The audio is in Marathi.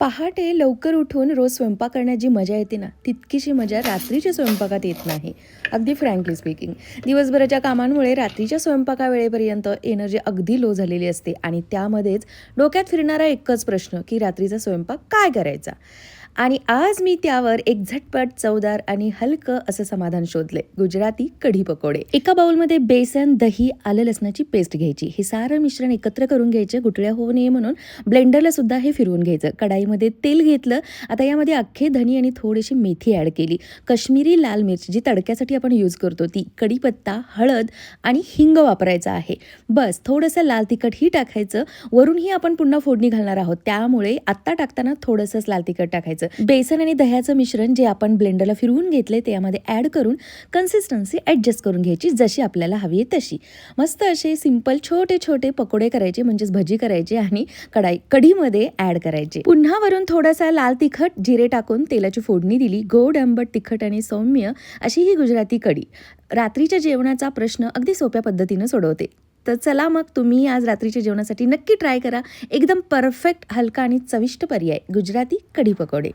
पहाटे लवकर उठून रोज स्वयंपाक करण्यात जी मजा येते ना तितकीशी मजा रात्रीच्या स्वयंपाकात येत नाही. अगदी फ्रँकली स्पीकिंग दिवसभराच्या कामांमुळे रात्रीच्या स्वयंपाकावेळेपर्यंत एनर्जी अगदी लो झालेली असते आणि त्यामध्येच डोक्यात फिरणारा एकच प्रश्न की रात्रीचा स्वयंपाक काय करायचा? आणि आज मी त्यावर एक झटपट चवदार आणि हलकं असं समाधान शोधले गुजराती कढी पकोडे. एका बाउलमध्ये बेसन दही आलं लसणाची पेस्ट घ्यायची. हे सारं मिश्रण एकत्र करून घ्यायचं. गुटळ्या होऊ नये म्हणून ब्लेंडरला सुद्धा हे फिरवून घ्यायचं. कढाईमध्ये तेल घेतलं. आता यामध्ये अख्खे धनी आणि थोडीशी मेथी ॲड केली. कश्मीरी लाल मिरची जी तडक्यासाठी आपण यूज करतो ती कढीपत्ता हळद आणि हिंग वापरायचा आहे. बस थोडंसं लाल तिखटही टाकायचं. वरूनही आपण पुन्हा फोडणी घालणार आहोत. त्यामुळे आत्ता टाकताना थोडंसंच लाल तिखट टाकायचं. बेसन आणि दह्याचं मिश्रण जे आपण ब्लेंडरला फिरवून घेतले ते यामध्ये ॲड करून कन्सिस्टन्सी ॲडजस्ट करून घ्यायची जशी आपल्याला हवी आहे तशी. मस्त असे सिंपल छोटे छोटे पकोडे करायचे म्हणजेच भजी करायची आणि कढाई कढीमध्ये ॲड करायचे. पुन्हा वरून थोडासा लाल तिखट जिरे टाकून तेलाची फोडणी दिली. गोड आंबट तिखट आणि सौम्य अशी ही गुजराती कढी. रात्रीच्या जेवणाचा प्रश्न अगदी सोप्या पद्धतीनं सोडवते. तर चला मग तुम्ही आज रात्रीच्या जेवणासाठी नक्की ट्राय करा. एकदम परफेक्ट हलका आणि चविष्ट पर्याय. गुजराती कढी पकोडे.